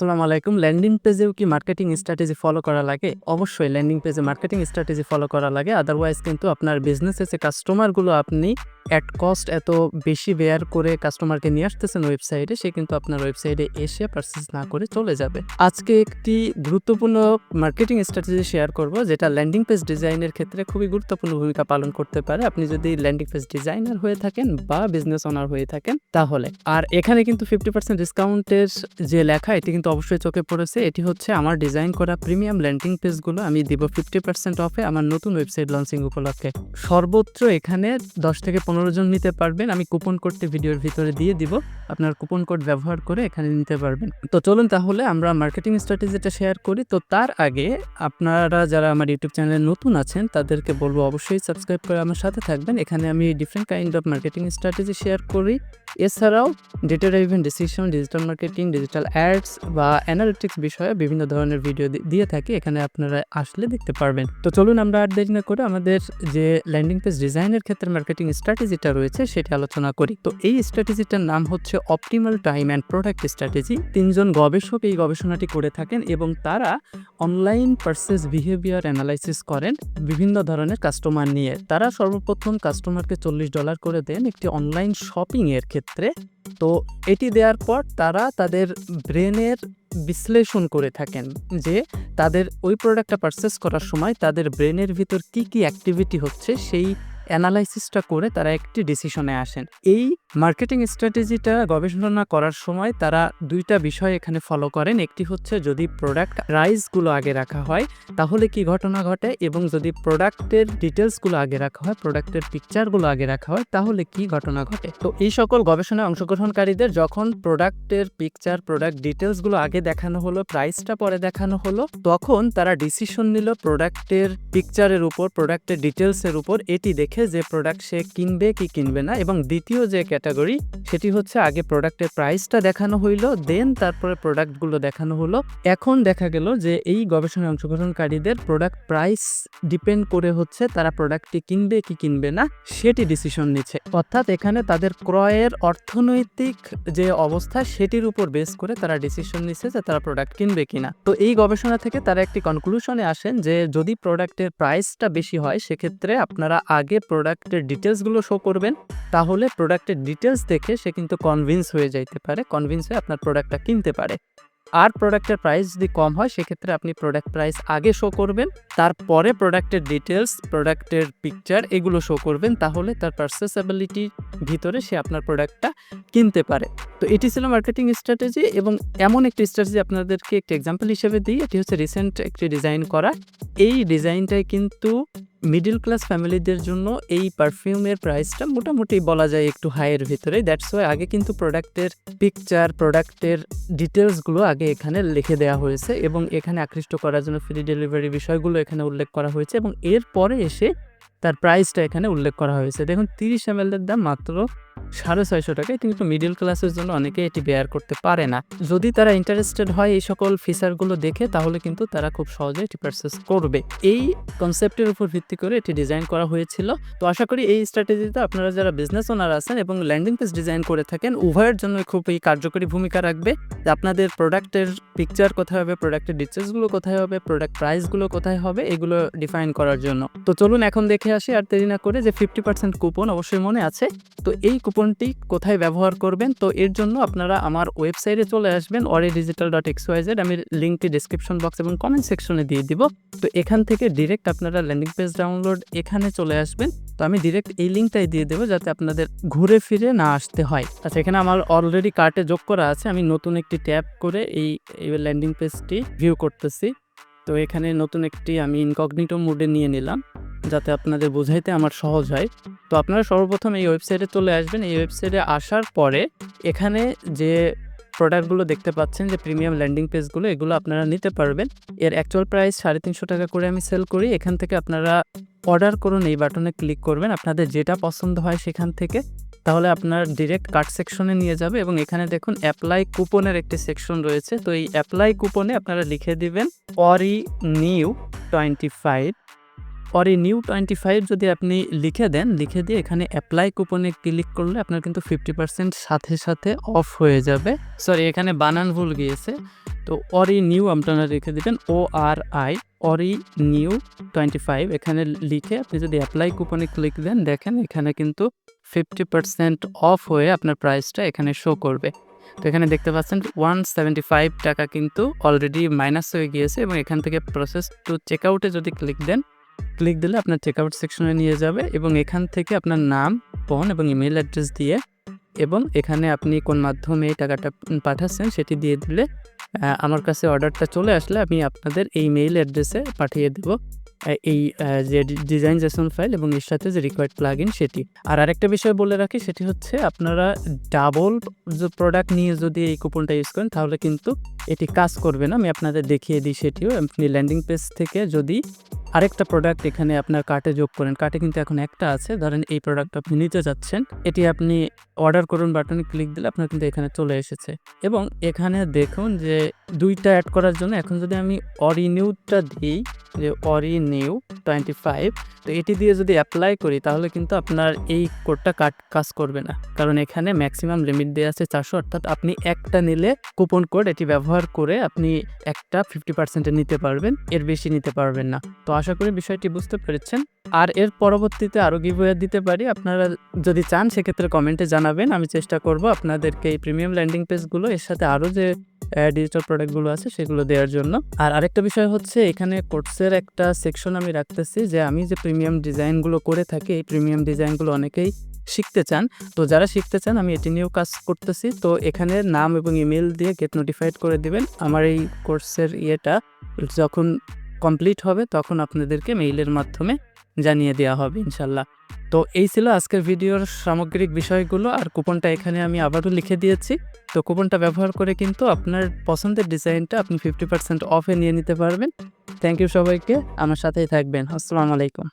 আসসালামু আলাইকুম। ল্যান্ডিং পেজেও কি মার্কেটিং স্ট্র্যাটেজি ফলো করা লাগে? অবশ্যই ল্যান্ডিং পেজে মার্কেটিং স্ট্র্যাটেজি ফলো করা লাগে। আদারওয়াইজ কিন্তু আপনার বিজনেসে যে কাস্টমারগুলো আপনি অ্যাট কস্ট এত বেশি বেয়ার করে কাস্টমারকে নিয়ে আসতেছেন ওয়েবসাইটে সে কিন্তু আপনার ওয়েবসাইটে এসে পারচেস না করে চলে যাবে। আজকে একটি গুরুত্বপূর্ণ মার্কেটিং স্ট্র্যাটেজি শেয়ার করব, যেটা ল্যান্ডিং পেজ ডিজাইনের ক্ষেত্রে খুবই গুরুত্বপূর্ণ ভূমিকা পালন করতে পারে। আপনি যদি ল্যান্ডিং পেজ ডিজাইনার হয়ে থাকেন বা বিজনেস ওনার হয়ে থাকেন, তাহলে। আর এখানে কিন্তু ফিফটি পার্সেন্ট ডিসকাউন্টের যে লেখা, এটি কিন্তু অবশ্যই চোখে পড়েছে। এটি হচ্ছে আমার ডিজাইন করা প্রিমিয়াম ল্যান্ডিং পেজগুলো আমি দিব ফিফটি পার্সেন্ট অফে আমার নতুন ওয়েবসাইট লঞ্চিং উপলক্ষে। সর্বোচ্চ এখানে দশ থেকে পনেরো জন নিতে পারবেন। আমি কুপন কোডটি ভিডিওর ভিতরে দিয়ে দিব। আপনার কুপন কোড ব্যবহার করে এখানে নিতে পারবেন। তো চলুন তাহলে আমরা মার্কেটিং স্ট্র্যাটেজিটা শেয়ার করি। তো তার আগে আপনারা যারা আমার ইউটিউব চ্যানেলে নতুন আছেন, তাদেরকে বলব অবশ্যই সাবস্ক্রাইব করে আমার সাথে থাকবেন। এখানে আমি different kind of marketing strategy share করি। এছাড়াও data driven decision digital marketing digital ads বা অ্যানালিটিক্স বিষয়ে বিভিন্ন ধরনের ভিডিও দিয়ে থাকি। এখানে আপনারা আসলে দেখতে পারবেন। তো চলুন আমরা আর দেরি না করে আমাদের যে ল্যান্ডিং পেজ ডিজাইনের ক্ষেত্রে মার্কেটিং স্ট্র্যাটেজিটা রয়েছে, সেটি আলোচনা করি। তো এই স্ট্র্যাটেজিটার নাম হচ্ছে optimal time and product strategy তিনজন গবেষক এই গবেষণাটি করে থাকেন এবং তারা অনলাইন পার্সেস বিহেভিয়ার অ্যানালাইসিস করেন বিভিন্ন ধরনের কাস্টমার নিয়ে। তারা সর্বপ্রথম কাস্টমারকে চল্লিশ ডলার করে দেন একটি অনলাইন শপিং এর ক্ষেত্রে, তো এটি দেওয়ার পর তারা তাদের ব্রেনের বিশ্লেষণ করে থাকেন যে তাদের ওই প্রোডাক্টটা পারচেস করার সময় তাদের ব্রেনের ভিতর কি কি অ্যাক্টিভিটি হচ্ছে, সেই অ্যানালাইসিসটা করে তারা একটি ডিসিশনে আসেন। এই মার্কেটিং স্ট্র্যাটেজিটা গবেষণা করার সময় তারা দুইটা বিষয় এখানে ফলো করেন। একটি হচ্ছে যদি প্রোডাক্ট প্রাইসগুলো আগে রাখা হয়, তাহলে কি ঘটনা ঘটে? এবং যদি প্রোডাক্টের ডিটেলসগুলো আগে রাখা হয় প্রোডাক্টের পিকচারগুলো আগে রাখা হয়, তাহলে কি ঘটনা ঘটে? তো এই সকল গবেষণায় অংশগ্রহণকারীদের যখন প্রোডাক্টের পিকচার প্রোডাক্ট ডিটেলসগুলো আগে দেখানো হলো প্রাইসটা পরে দেখানো হলো, তখন তারা ডিসিশন নিল প্রোডাক্টের পিকচারের উপর প্রোডাক্টের ডিটেলসের উপর। এটি দেখে যে প্রোডাক্ট সে কিনবে কি কিনবে না, এবং দ্বিতীয় যে ক্যাটাগরি, সেটি হচ্ছে আগে প্রোডাক্টের প্রাইসটা দেখানো হইল দেন তারপরে প্রোডাক্টগুলো দেখানো হলো। এখন দেখা গেল যে এই গবেষণায় অংশগ্রহণকারীদের প্রোডাক্ট প্রাইস ডিপেন্ড করে হচ্ছে তারা প্রোডাক্টটি কিনবে কি কিনবে না, সেটি ডিসিশন নিচ্ছে। অর্থাৎ এখানে তাদের ক্রয়ের অর্থনৈতিক যে অবস্থা, সেটির উপর বেস করে তারা ডিসিশন নিচ্ছে যে তারা প্রোডাক্ট কিনবে কিনা। তো এই গবেষণা থেকে তারা একটি কনক্লুশনে আসেন যে যদি প্রোডাক্টের প্রাইসটা বেশি হয়, সেক্ষেত্রে আপনারা আগে প্রোডাক্টের ডিটেলসগুলো শো করবেন, তাহলে প্রোডাক্টের ডিটেলস দেখে সে কিন্তু কনভিন্স হয়ে যাইতে পারে কনভিন্স হয়ে আপনার প্রোডাক্টটা কিনতে পারে। আর প্রোডাক্টের প্রাইস যদি কম হয়, সেক্ষেত্রে আপনি প্রোডাক্ট প্রাইস আগে শো করবেন, তারপরে প্রোডাক্টের ডিটেলস প্রোডাক্টের পিকচার এগুলো শো করবেন, তাহলে তার পার্সেসেবিলিটির ভিতরে সে আপনার প্রোডাক্টটা কিনতে পারে। তো এটি ছিল মার্কেটিং স্ট্র্যাটেজি এবং এমন একটি স্ট্র্যাটেজি আপনাদেরকে একটি এক্সাম্পল হিসেবে দিই, এটি হচ্ছে রিসেন্ট একটি ডিজাইন করা। এই ডিজাইনটাই কিন্তু মিডল ক্লাস ফ্যামিলিদের জন্য এই পারফিউমের প্রাইসটা মোটামুটি বলা যায় একটু হাইয়ের ভিতরে। দ্যাটস ওয়াই আগে কিন্তু প্রোডাক্টের পিকচার প্রোডাক্টের ডিটেলসগুলো আগে এখানে লিখে দেওয়া হয়েছে এবং এখানে আকৃষ্ট করার জন্য ফ্রি ডেলিভারি বিষয়গুলো এখানে উল্লেখ করা হয়েছে এবং এরপরে এসে তার প্রাইসটা এখানে উল্লেখ করা হয়েছে। দেখুন, তিরিশ এম দাম মাত্র সাড়ে ছয়শো টাকায়। কিন্তু মিডল ক্লাসের জন্য অনেকে এটি বেয়ার করতে পারে না। যদি তারা ইন্টারেস্টেড হয় এই সকল ফিচারগুলো দেখে, তাহলে কিন্তু তারা খুব সহজে এটি পারচেস করবে। এই কনসেপ্টের উপর ভিত্তি করে এটি ডিজাইন করা হয়েছিল। তো আশা করি এই স্ট্র্যাটেজিতে আপনারা যারা বিজনেস ওনার আছেন এবং ল্যান্ডিং পেজ ডিজাইন করে থাকেন, উভয়ের জন্য খুবই কার্যকরী ভূমিকা রাখবে। আপনাদের প্রোডাক্টের পিকচার কোথায় হবে প্রোডাক্টের ডিটেলসগুলো কোথায় হবে প্রোডাক্ট প্রাইসগুলো কোথায় হবে, এগুলো ডিফাইন করার জন্য। তো চলুন এখন দেখে আসি আর দেরি না করে যে ফিফটি পার্সেন্ট কুপন অবশ্যই মনে আছে। তো এই কুপনটি কোথায় ব্যবহার করবেন, তো এর জন্য আপনারা আমার ওয়েবসাইটে চলে আসবেন অরে ডিজিটাল ডট এক্স ওয়াইজেড আমি লিঙ্কটি ডিসক্রিপশন বক্স এবং কমেন্ট সেকশনে দিয়ে দিব। তো এখান থেকে ডিরেক্ট আপনারা ল্যান্ডিং পেজ ডাউনলোড এখানে চলে আসবেন। তো আমি ডিরেক্ট এই লিঙ্কটাই দিয়ে দেবো যাতে আপনাদের ঘুরে ফিরে না আসতে হয়। আচ্ছা এখানে আমার অলরেডি কার্টে যোগ করা আছে, আমি নতুন একটি ট্যাব করে এই ল্যান্ডিং পেজটি ভিউ করতেছি। তো এখানে নতুন একটি আমি ইনকগনিটো মোডে নিয়ে নিলাম। যাতে আপনাদের বোঝাইতে আমার সহজ হয়। তো আপনারা সর্বপ্রথম এই ওয়েবসাইটে চলে আসবেন। এই ওয়েবসাইটে আসার পরে এখানে যে প্রোডাক্টগুলো দেখতে পাচ্ছেন, যে প্রিমিয়াম ল্যান্ডিং পেজগুলো এগুলো আপনারা নিতে পারবেন। এর অ্যাকচুয়াল প্রাইস সাড়ে তিনশো টাকা করে আমি সেল করি। এখান থেকে আপনারা অর্ডার করুন, এই বাটনে ক্লিক করবেন। আপনাদের যেটা পছন্দ হয় সেখান থেকে। তাহলে আপনার ডিরেক্ট কার্ড সেকশনে নিয়ে যাবে এবং এখানে দেখুন অ্যাপ্লাই কুপনের একটি সেকশন রয়েছে। তো এই অ্যাপ্লাই কুপনে আপনারা লিখে দিবেন অরি নিউ টোয়েন্টি ফাইভ পরে নিউ টোয়েন্টি ফাইভ যদি আপনি লিখে দেন, লিখে দিয়ে এখানে অ্যাপ্লাই কুপনে ক্লিক করলে আপনার কিন্তু ফিফটি পার্সেন্ট সাথে সাথে অফ হয়ে যাবে। সরি এখানে বানান ভুল গিয়েছে। তো অরি নিউ আপনারা রেখে দেবেন O R I ori new twenty five এখানে লিখে আপনি যদি অ্যাপ্লাই কুপনে ক্লিক দেন, দেখেন এখানে কিন্তু ফিফটি পার্সেন্ট অফ হয়ে আপনার প্রাইসটা এখানে শো করবে। তো এখানে দেখতে পাচ্ছেন ওয়ান সেভেন্টি ফাইভ টাকা কিন্তু অলরেডি মাইনাস হয়ে গিয়েছে এবং এখান থেকে প্রসেস টু চেক আউটে যদি ক্লিক দেন ক্লিক দিলে আপনার চেক আউট সেকশনে নিয়ে যাবে এবং এখান থেকে আপনার নাম ফোন এবং ইমেল অ্যাড্রেস দিয়ে এবং এখানে আপনি কোন মাধ্যমে টাকাটা পাঠাচ্ছেন সেটি দিয়ে দিলে আমার কাছে অর্ডারটা চলে আসলে আমি আপনাদের এই মেইল অ্যাড্রেসে পাঠিয়ে দেব এই যে ডিজাইন জেসন ফাইল এবং এর সাথে যে রিকোয়ার্ড প্লাগ ইন সেটি। আর আরেকটা বিষয় বলে রাখি সেটি হচ্ছে আপনারা ডাবল যে প্রোডাক্ট নিয়ে যদি এই কুপনটা ইউজ করেন তাহলে কিন্তু এটি কাজ করবে না। আমি আপনাদের দেখিয়ে দিই সেটিও। আপনি ল্যান্ডিং পেজ থেকে যদি আরেকটা প্রোডাক্ট এখানে আপনার কার্টে যোগ করেন। কার্টে কিন্তু এখন একটা আছে। ধরেন এই প্রোডাক্ট আপনি নিতে যাচ্ছেন। এটি আপনি অর্ডার করুন বাটনে ক্লিক দিলে আপনার কিন্তু এখানে চলে এসেছে। এবং এখানে দেখুন যে দুইটা অ্যাড করার জন্য এখন যদি আমি অরিনিউটা দিই যে অরি নিউ টোয়েন্টি ফাইভ তো এটি দিয়ে যদি অ্যাপ্লাই করি, তাহলে কিন্তু আপনার এই কোডটা কাট, কাজ করবে না। কারণ এখানে ম্যাক্সিমাম লিমিট দেওয়া আছে চারশো, অর্থাৎ আপনি একটা নিলে কুপন কোড এটি ব্যবহার করে আপনি একটা ফিফটি পার্সেন্টে নিতে পারবেন, এর বেশি নিতে পারবেন না। তো আশা করি বিষয়টি বুঝতে পেরেছেন। আর এর পরবর্তীতে আরও গিভওয়ে দিতে পারি, আপনারা যদি চান, সেক্ষেত্রে কমেন্টে জানাবেন। আমি চেষ্টা করব আপনাদেরকে এই প্রিমিয়াম ল্যান্ডিং পেজগুলো এর সাথে আরও যে ডিজিটাল প্রোডাক্টগুলো আছে, সেগুলো দেওয়ার জন্য। আর আরেকটা বিষয় হচ্ছে, এখানে কোর্সের একটা সেকশন আমি রাখতেছি যে, আমি যে প্রিমিয়াম ডিজাইনগুলো করে থাকি, এই প্রিমিয়াম ডিজাইনগুলো অনেকেই শিখতে চান। তো যারা শিখতে চান, আমি এটি নিয়েও কাজ করতেছি। তো এখানে নাম এবং ইমেল দিয়ে গেট নোটিফাইড করে দিবেন। আমার এই কোর্সের ইয়েটা যখন কমপ্লিট হবে, তখন আপনাদেরকে মেইলের মাধ্যমে জানিয়ে দেওয়া হবে, ইনশাল্লাহ। তো এই ছিল আজকের ভিডিওর সামগ্রিক বিষয়গুলো, আর কুপনটা এখানে আমি আবারও লিখে দিয়েছি। তো কুপনটা ব্যবহার করে কিন্তু আপনার পছন্দের ডিজাইনটা আপনি ফিফটি পার্সেন্ট অফে নিয়ে নিতে পারবেন। থ্যাংক ইউ সবাইকে, আমার সাথেই থাকবেন। আসসালামু আলাইকুম।